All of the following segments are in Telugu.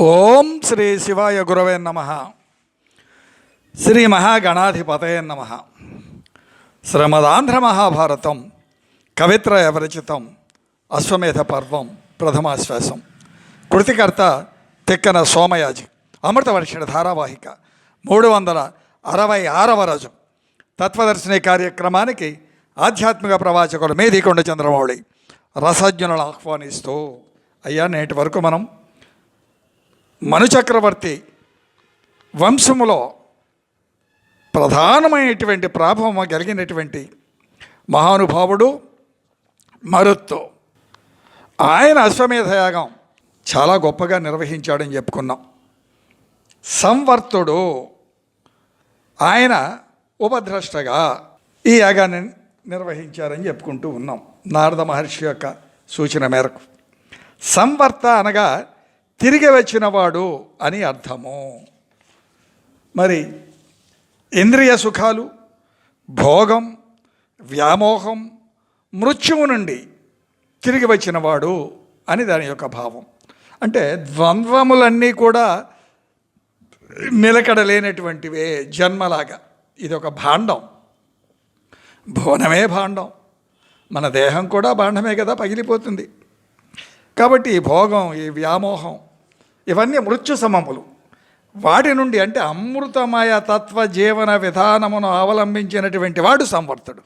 ఓం శ్రీ శివాయ గురవే నమ. శ్రీ మహాగణాధిపతయ నమ. శ్రమదాంధ్ర మహాభారతం కవిత్ర విరచితం అశ్వమేధ పర్వం ప్రథమాశ్వాసం. కృతికర్త తిక్కన సోమయాజి అమృతవర్షిణ ధారావాహిక మూడు వందల అరవై ఆరవ రోజు. తత్వదర్శిని కార్యక్రమానికి ఆధ్యాత్మిక ప్రవాచకులు మేధికొండ చంద్రమౌళి రసజ్ఞులను ఆహ్వానిస్తూ. అయ్యా నేటి వరకు మనం మనుచక్రవర్తి వంశములో ప్రధానమైనటువంటి ప్రాభవం కలిగినటువంటి మహానుభావుడు మరుత్తు. ఆయన అశ్వమేధయాగం చాలా గొప్పగా నిర్వహించాడని చెప్పుకున్నాం. సంవర్తుడు ఆయన ఉపద్రష్టగా ఈ యాగాన్ని నిర్వహించారని చెప్పుకుంటూ ఉన్నాం. నారద మహర్షి యొక్క సూచన మేరకు. సంవర్త అనగా తిరిగి వచ్చినవాడు అని అర్థము. మరి ఇంద్రియ సుఖాలు భోగం వ్యామోహం మృత్యువు నుండి తిరిగి వచ్చినవాడు అని దాని యొక్క భావం. అంటే ద్వంద్వములన్నీ కూడా నిలకడలేనటువంటివే జన్మలాగా. ఇది ఒక భాండం. భువనమే భాండం. మన దేహం కూడా భాండమే కదా పగిలిపోతుంది. కాబట్టి ఈ భోగం ఈ వ్యామోహం ఇవన్నీ మృత్యు సమములు. వాటి నుండి అంటే అమృతమయ తత్వ జీవన విధానమును అవలంబించినటువంటి వాడు సంవర్తుడు.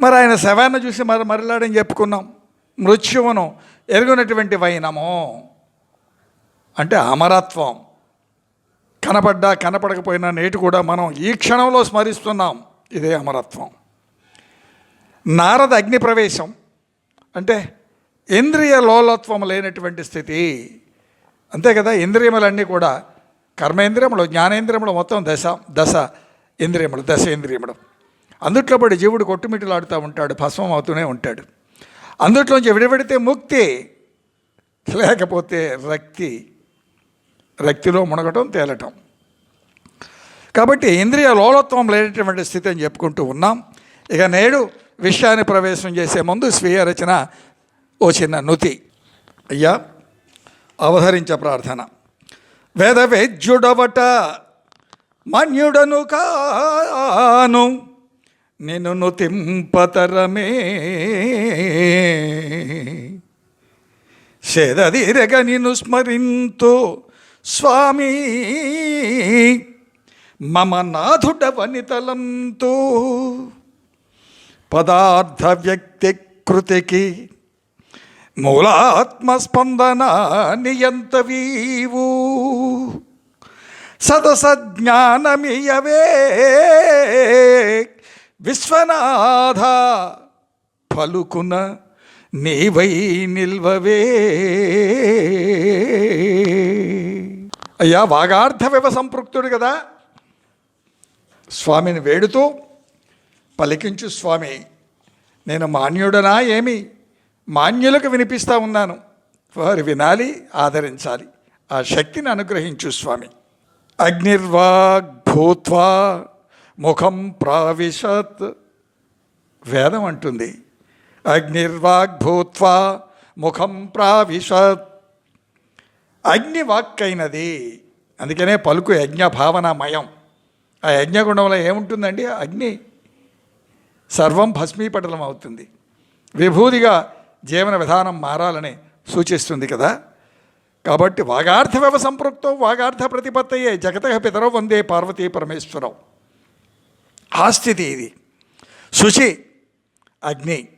మరి ఆయన శవాన్ని చూసి మరి మరలాడని చెప్పుకున్నాం. మృత్యువును ఎరుగునటువంటి వైనము. అంటే అమరత్వం. కనపడ్డా కనపడకపోయినా నేటి కూడా మనం ఈ క్షణంలో స్మరిస్తున్నాం ఇదే అమరత్వం. నారద అగ్ని ప్రవేశం అంటే ఇంద్రియ లోలత్వం లేనటువంటి స్థితి. అంతే కదా ఇంద్రియములన్నీ కూడా కర్మేంద్రియములు జ్ఞానేంద్రియములు మొత్తం దశ దశ ఇంద్రియములు దశ ఇంద్రియములు. అందుట్లో పడి జీవుడు కొట్టుమిట్టులాడుతూ ఉంటాడు భస్మం అవుతూనే ఉంటాడు. అందుట్లోంచి విడిపెడితే ముక్తి లేకపోతే రక్తి రక్తిలో మునగటం తేలటం. కాబట్టి ఇంద్రియ లోలత్వం లేనటువంటి స్థితి అని చెప్పుకుంటూ ఉన్నాం. ఇక నేడు విషయాన్ని ప్రవేశం చేసే ముందు స్వీయ రచన ఓ చిన్న నుతి. అయ్యా. అవధరించ ప్రార్థన. వేదవేద్యుడవట మన్యుడను కాను నిన్ను తింపతరమే. సేదీరగ నిన్ను స్మరింతు స్వామి. మమ నాథుడ వనితలంతో పదార్థ వ్యక్తి కృతికి మూలాత్మస్పందన నియంతవీవు సదసజ్ఞానమియవే విశ్వనాథ పలుకున నీవై నిల్వవే. అయ్యా వాగార్థ వివ సంపృక్తుడు కదా. స్వామిని వేడుతూ పలికించు స్వామి నేను మాన్యుడనా ఏమి? మాన్యులకు వినిపిస్తూ ఉన్నాను. వారు వినాలి ఆదరించాలి. ఆ శక్తిని అనుగ్రహించు స్వామి. అగ్నిర్వాగ్ భూత్వా ముఖం ప్రావిశత్. వేదం అంటుంది. అగ్నిర్వాగ్ భూత్వా ముఖం ప్రావిశత్. అగ్ని వాక్కైనది అందుకనే పలుకు యజ్ఞ భావనామయం ఆ యజ్ఞగుణంలో ఏముంటుందండి? అగ్ని. సర్వం భస్మీపటలం అవుతుంది విభూతిగా జీవన విధానం మారాలని సూచిస్తుంది కదా. కాబట్టి వాగార్థ వ్యవ సంపృక్తం వాగార్థ ప్రతిపత్తయే జగత పితరో వందే పార్వతీ పరమేశ్వరం. ఆ స్థితి ఇది. శుచి అగ్ని.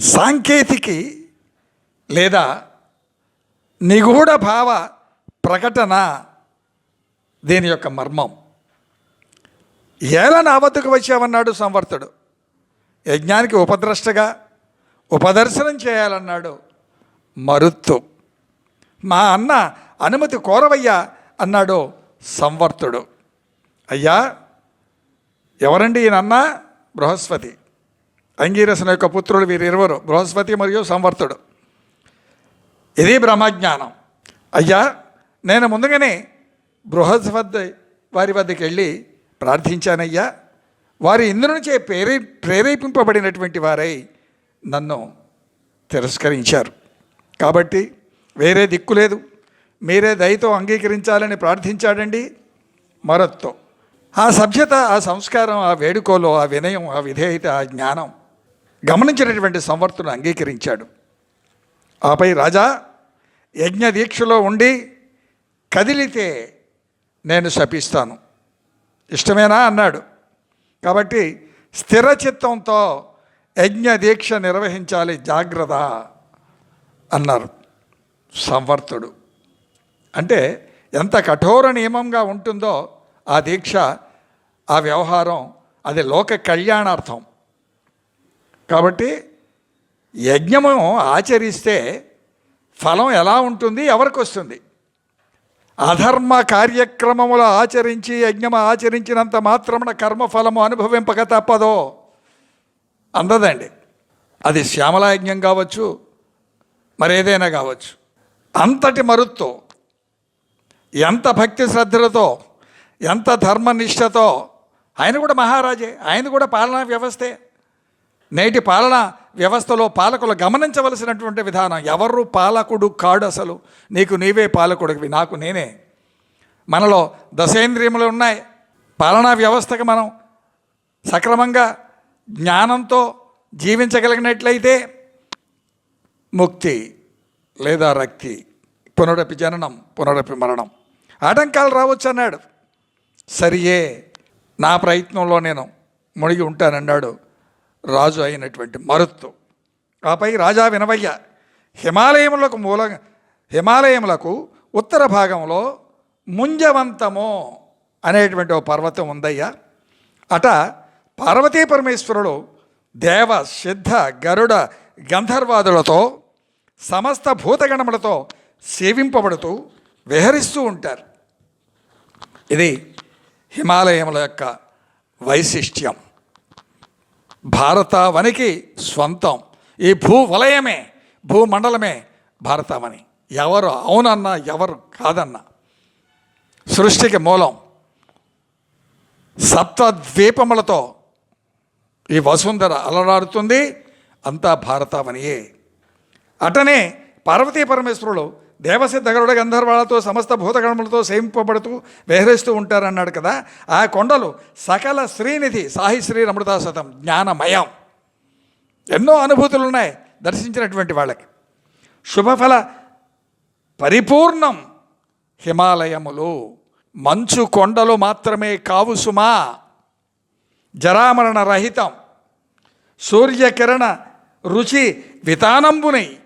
సాంకేతికి లేదా నిగూఢ భావ ప్రకటన దీని యొక్క మర్మం. ఏల నా వద్దకు వచ్చావన్నాడు సంవర్తుడు. యజ్ఞానికి ఉపద్రష్టగా ఉపదర్శనం చేయాలన్నాడు. మరుత్తు. మా అన్న అనుమతి కోరవయ్యా అన్నాడు సంవర్తుడు. అయ్యా ఎవరండి ఈయనన్న బృహస్పతి. అంగీరసన యొక్క పుత్రుడు వీరిరువరు బృహస్పతి మరియు సంవర్తుడు. ఇది బ్రహ్మజ్ఞానం. అయ్యా నేను ముందుగానే బృహస్పతి వారి వద్దకు వెళ్ళి ప్రార్థించానయ్యా. వారి ఇంద్రునిచే ప్రేరే ప్రేరేపింపబడినటువంటి వారై నన్ను తిరస్కరించారు. కాబట్టి వేరే దిక్కు లేదు. మీరే దయతో అంగీకరించాలని ప్రార్థించాడండి. మరొత్తో. ఆ సభ్యత ఆ సంస్కారం ఆ వేడుకలో ఆ వినయం ఆ విధేయత ఆ జ్ఞానం గమనించినటువంటి సంవర్తుడు అంగీకరించాడు. ఆపై రాజా యజ్ఞ దీక్షలో ఉండి కదిలితే నేను శపిస్తాను. ఇష్టమేనా? అన్నాడు. కాబట్టి స్థిర చిత్తంతో యజ్ఞ దీక్ష నిర్వహించాలి జాగ్రత్త అన్నారు సంవర్తుడు. అంటే ఎంత కఠోర నియమంగా ఉంటుందో ఆ దీక్ష ఆ వ్యవహారం అది లోక కళ్యాణార్థం. కాబట్టి యజ్ఞము ఆచరిస్తే ఫలం ఎలా ఉంటుంది? ఎవరికి వస్తుంది? అధర్మ కార్యక్రమములు ఆచరించి యజ్ఞము ఆచరించినంత మాత్రమున కర్మఫలము అనుభవింపక తప్పదో అందదండి. అది శ్యామలాయజ్ఞం కావచ్చు మరేదైనా కావచ్చు. అంతటి మరుత్తో ఎంత భక్తి శ్రద్ధలతో ఎంత ధర్మనిష్టతో ఆయన కూడా మహారాజే ఆయన కూడా పాలనా వ్యవస్థే. నేటి పాలనా వ్యవస్థలో పాలకులు గమనించవలసినటువంటి విధానం ఎవరు పాలకుడు కాడు అసలు. నీకు నీవే పాలకుడివి నాకు నేనే. మనలో దశేంద్రియములు ఉన్నాయి. పాలనా వ్యవస్థకు మనం సక్రమంగా జ్ఞానంతో జీవించగలిగినట్లయితే ముక్తి లేదా రక్తి పునరపి జననం పునరపి మరణం. ఆటంకాలు రావచ్చు అన్నాడు. సరియే నా ప్రయత్నంలో నేను మునిగి ఉంటానన్నాడు రాజు అయినటువంటి మరుత్తు. ఆపై రాజా వినవయ్య హిమాలయములకు మూల హిమాలయములకు ఉత్తర భాగంలో ముంజవంతము అనేటువంటి ఒక పర్వతం ఉందయ్యా. అట పార్వతీ పరమేశ్వరుడు దేవ సిద్ధ గరుడ గంధర్వాదులతో సమస్త భూతగణములతో సేవింపబడుతూ విహరిస్తూ ఉంటారు. ఇది హిమాలయముల యొక్క వైశిష్ట్యం. భారతావనికి స్వంతం. ఈ భూవలయమే భూమండలమే భారతావని. ఎవరు అవునన్నా ఎవరు కాదన్నా. సృష్టికి మూలం సప్తద్వీపములతో ఈ వసుంధర అలరాడుతుంది అంతా భారతావనియే. అటనే పార్వతీ పరమేశ్వరుడు దేవసిద్ధగరుడ గంధర్వాలతో సమస్త భూతగణములతో సేవింపబడుతూ విహరిస్తూ ఉంటారన్నాడు కదా ఆ కొండలు సకల శ్రీనిధి సాహి శ్రీ రమృతాశతం జ్ఞానమయం. ఎన్నో అనుభూతులు ఉన్నాయి దర్శించినటువంటి వాళ్ళకి. శుభఫల పరిపూర్ణం హిమాలయములు. మంచు కొండలు మాత్రమే కావు సుమా. జరామరణ రహితం. సూర్యకిరణ రుచి వితానంబునై.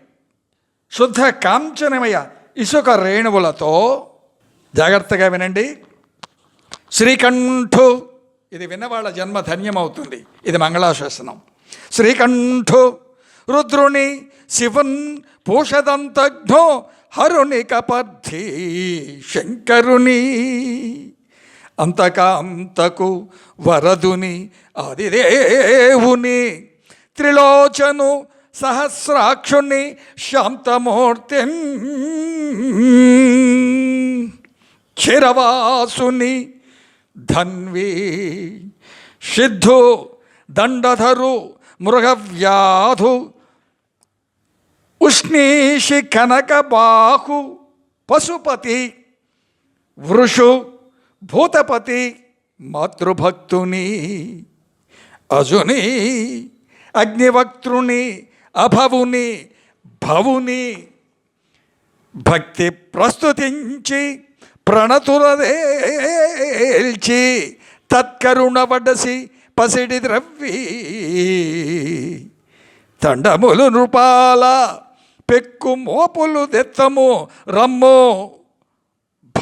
శుద్ధ కాంచనమయ ఇసుక రేణువులతో. జాగ్రత్తగా వినండి. శ్రీకంఠు ఇది విన్నవాళ్ళ జన్మ ధన్యమవుతుంది. ఇది మంగళాశాసనం. శ్రీకంఠు రుద్రుని శివన్ పూషదంతఘ్నో హరుని కపర్థి శంకరుని అంతకాంతకు వరదుని ఆదిదేవుని త్రిలోచను సహస్రాక్షుణ్ణి శాంతమూర్తి చిరవాసుని ధన్వి సిద్ధు దండధరు మృగవ్యాధు ఉష్ణీషి కనక బాహు పశుపతి వృషు భూతపతి మాతృభక్తుని అజుని అగ్నివక్తృని అభవుని భవుని భక్తి ప్రస్తుతించి ప్రణతులదేల్చి తత్కరుణవడసి పసిడి ద్రవ్వి తండములు నృపాల పెక్కు మోపులు దెత్తము రమ్ము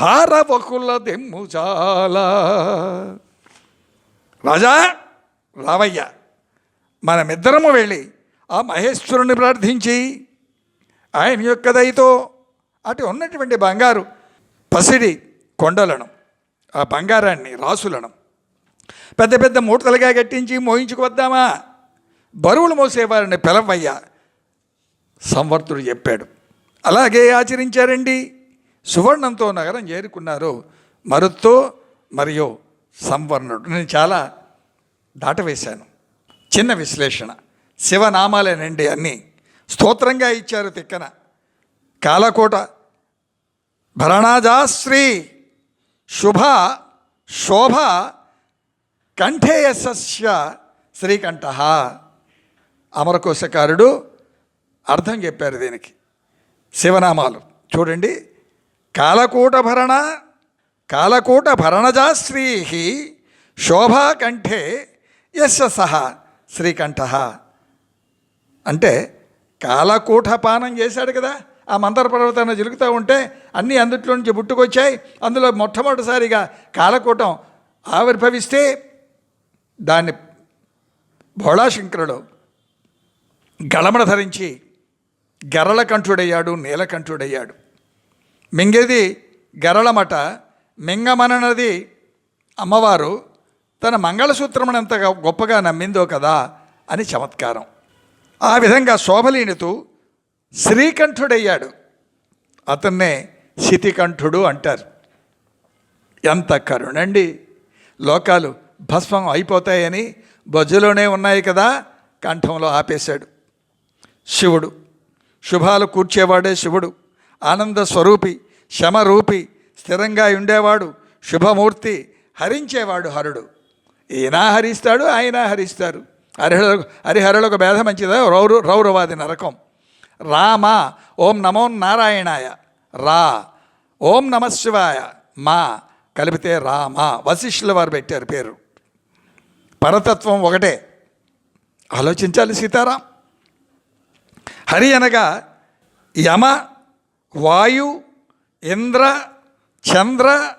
భారవకుల దెమ్ము చాలా రాజా రావయ్య మనమిద్దరము వెళ్ళి ఆ మహేశ్వరుని ప్రార్థించి ఆయన యొక్క దయతో అటు ఉన్నటువంటి బంగారు పసిడి కొండలను ఆ బంగారాన్ని రాసులను పెద్ద పెద్ద మూటలుగా కట్టించి మోయించుకు వద్దామా? బరువులు మోసేవారిని పిలవయ్యా సంవర్తుడు చెప్పాడు. అలాగే ఆచరించారండి. సువర్ణంతో నగరం చేరుకున్నారు మరుతో మరియు సంవర్ణుడు. నేను చాలా దాటవేశాను. చిన్న విశ్లేషణ. శివనామాలేనండి అన్నీ. స్తోత్రంగా ఇచ్చారు తిక్కన. కాలకోట. భరణాజాశ్రీ. శుభ. శోభ. కంఠేయస్య శ్రీకంఠ. అమరకోశకారుడు అర్థం చెప్పారు దీనికి. శివనామాలు. చూడండి. కాలకూట భరణ కాలకూట భరణజాశ్రీ శోభా యశ సహ శ్రీకంఠ. అంటే కాలకూట పానం చేశాడు కదా ఆ మందర పర్వతాన్ని జరుగుతూ ఉంటే అన్నీ అందుట్లో నుంచి పుట్టుకొచ్చాయి. అందులో మొట్టమొదటిసారిగా కాలకూటం ఆవిర్భవిస్తే దాన్ని భోళాశంకరుడు గళమణ ధరించి గరళకంఠుడయ్యాడు నీలకంఠుడయ్యాడు. మింగేది గరళమట మింగమననది అమ్మవారు తన మంగళసూత్రమును ఎంత గొప్పగా నమ్మిందో కదా అని చమత్కారం. ఆ విధంగా శోభలీనుతూ శ్రీకంఠుడయ్యాడు. అతన్నే శితికంఠుడు అంటారు. ఎంత కరుణండి. లోకాలు భస్మం అయిపోతాయని బొజ్జులోనే ఉన్నాయి కదా కంఠంలో ఆపేశాడు. శివుడు. శుభాలు కూర్చేవాడే శివుడు. ఆనంద స్వరూపి శమరూపి స్థిరంగా ఉండేవాడు శుభమూర్తి హరించేవాడు హరుడు. ఈయన హరిస్తాడు ఆయన హరిస్తారు. హరిహర హరిహరులకు భేద మంచిదా? రౌరు రౌరవాది నరకం. రామ ఓం నమో నారాయణాయ. రా ఓం నమ శివాయ. మా కలిపితే రామ. వశిష్ఠుల వారు పెట్టారు పేరు. పరతత్వం ఒకటే. ఆలోచించాలి సీతారాం. హరి అనగా యమ వాయు ఇంద్ర చంద్ర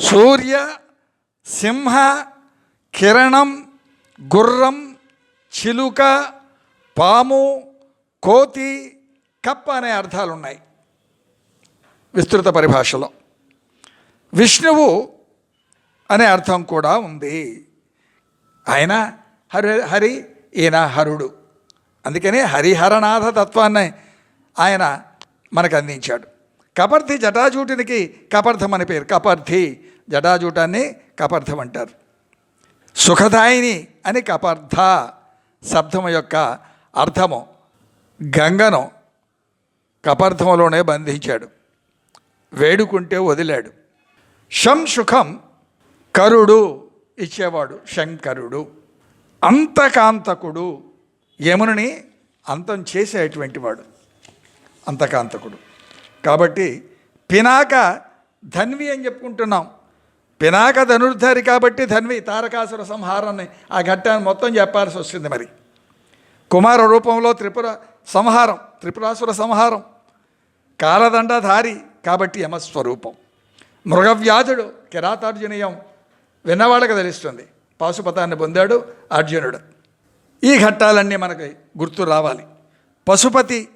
సూర్య సింహ కిరణం గుర్రం చిలుక పాము కోతి కప్ప అనే అర్థాలు ఉన్నాయి విస్తృత పరిభాషలో. విష్ణువు అనే అర్థం కూడా ఉంది. ఆయన హరి హరి ఈయన హరుడు. అందుకని హరిహరనాథ తత్వాన్ని ఆయన మనకు అందించాడు కపర్థి జటాజూటునికి కపర్థం అని పేరు. కపర్థి జటాజూటాన్ని కపర్థం అంటారు సుఖదాయిని అని కపర్థ శబ్దము యొక్క అర్థము. గంగను కపర్థంలోనే బంధించాడు. వేడుకుంటే వదిలాడు. శం సుఖం కరుడు ఇచ్చేవాడు. శంకరుడు అంతకాంతకుడు. యమునని అంతం చేసేటువంటి వాడు. అంతకాంతకుడు. కాబట్టి పినాక ధన్వి అని చెప్పుకుంటున్నాం. పినాక ధనుర్ధారి కాబట్టి ధన్వి తారకాసుర సంహారాన్ని ఆ ఘట్టాన్ని మొత్తం చెప్పాల్సి వస్తుంది మరి. కుమార రూపంలో త్రిపుర సంహారం త్రిపురాసుర సంహారం కాలదండధారి కాబట్టి యమస్వరూపం. మృగవ్యాధుడు కిరాతార్జునీయం విన్నవాళ్ళకి తెలుస్తుంది. పాశుపతాన్ని పొందాడు అర్జునుడు. ఈ ఘట్టాలన్నీ మనకి గుర్తు రావాలి. పశుపతి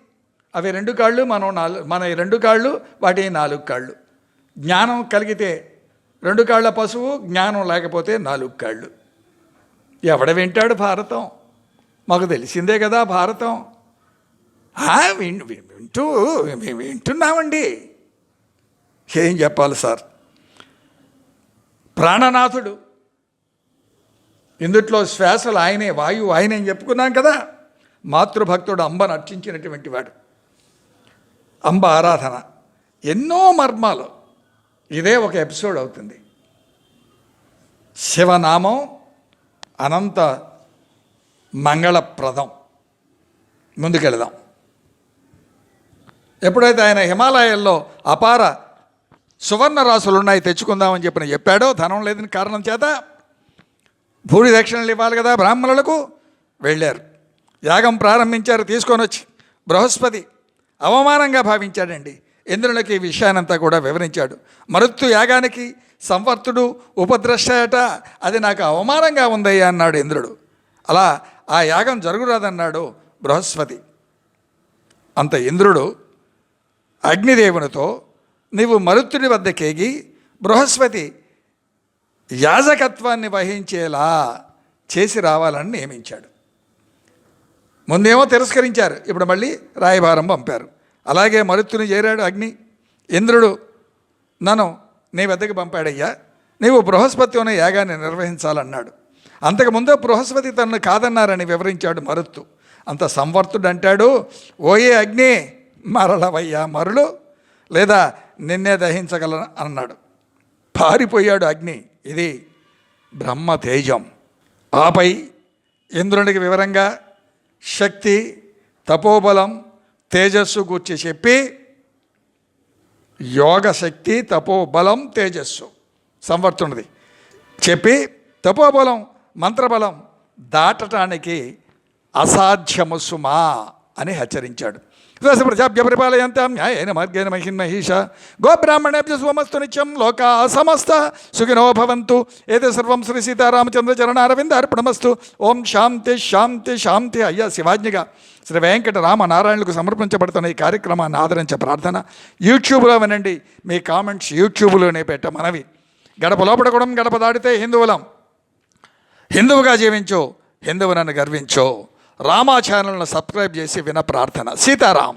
అవి రెండు కాళ్ళు మనం నాలుగు మన రెండు కాళ్ళు వాటి నాలుగు కాళ్ళు. జ్ఞానం కలిగితే రెండు కాళ్ళ పశువు జ్ఞానం లేకపోతే నాలుగు కాళ్ళు. ఎవడ వింటాడు భారతం? మాకు తెలిసిందే కదా భారతం. ఆ, విన్- వింటూ వింటున్నామండి. ఏం చెప్పాలి సార్? ప్రాణనాథుడు. ఇందుట్లో శ్వాసలు ఆయనే వాయువు ఆయనే చెప్పుకున్నాం కదా. మాతృభక్తుడు అంబను అర్చించినటువంటి వాడు. అంబ ఆరాధన. ఎన్నో మర్మాలు. ఇదే ఒక ఎపిసోడ్ అవుతుంది. శివనామం అనంత మంగళప్రదం. ముందుకెళదాం. ఎప్పుడైతే ఆయన హిమాలయాల్లో అపార సువర్ణ రాసులు ఉన్నాయి తెచ్చుకుందామని చెప్పిన చెప్పాడో ధనం లేదని కారణం చేత భూరి దక్షిణలు ఇవ్వాలి కదా బ్రాహ్మణులకు వెళ్ళారు. యాగం ప్రారంభించారు తీసుకొని వచ్చి బృహస్పతి అవమానంగా భావించాడండి. ఇంద్రునికి ఈ విషయానంతా కూడా వివరించాడు. మరుత్తు యాగానికి సంవర్తుడు ఉపద్రష్టయట అది నాకు అవమానంగా ఉందయ్యా అన్నాడు ఇంద్రుడు. అలా ఆ యాగం జరుగురాదన్నాడు బృహస్పతి. అంత ఇంద్రుడు అగ్నిదేవునితో నీవు మరుత్తుడి వద్దకేగి బృహస్పతి యాజకత్వాన్ని వహించేలా చేసి రావాలని నియమించాడు. ముందేమో తిరస్కరించారు. ఇప్పుడు మళ్ళీ రాయభారం పంపారు. అలాగే మరుత్తుని చేరాడు అగ్ని. ఇంద్రుడు నన్ను నీ వద్దకు పంపాడయ్యా. నీవు బృహస్పతి ఉన్న యాగాన్ని నిర్వహించాలన్నాడు. అంతకుముందే బృహస్పతి తనను కాదన్నారని వివరించాడు మరుత్తు. అంత సంవర్తుడు అంటాడు ఓయే అగ్ని మరలవయ్యా మరులు. లేదా నిన్నే దహించగల అన్నాడు. పారిపోయాడు అగ్ని. ఇది బ్రహ్మ తేజం ఆపై ఇంద్రునికి వివరంగా శక్తి తపోబలం తేజస్సు గూర్చి చెప్పి యోగ శక్తి తపోబలం తేజస్సు సంవర్తున్నది. చెప్పి తపోబలం మంత్రబలం దాటటానికి అసాధ్యము సుమా అని హెచ్చరించాడు. దశ ప్రజాభ్య పరిపాలయంతాం న్యాయేన మార్గేణ మహిన్ మహిష గోబ్రాహ్మణేభ్య సోమస్తు నిత్యం లోక సమస్త. సుఖినో భవంతు. ఏదే సర్వం శ్రీ సీతారామచంద్ర చరణారవింద అర్పణమస్తు. ఓం శాంతి శాంతి శాంతి అయ్యా శివాజ్ఞగా. శ్రీ వెంకట రామ నారాయణులకు సమర్పించబడుతున్న ఈ కార్యక్రమాన్ని ఆదరించే ప్రార్థన. యూట్యూబ్లో వినండి. మీ కామెంట్స్ యూట్యూబ్లోనే పెట్ట మనవి. గడప లోపడకూడం గడప దాడితే హిందువులం. హిందువుగా జీవించు. హిందువునని గర్వించు. రామా ఛానల్ను సబ్స్క్రైబ్ చేసి విన ప్రార్థన. సీతారాం.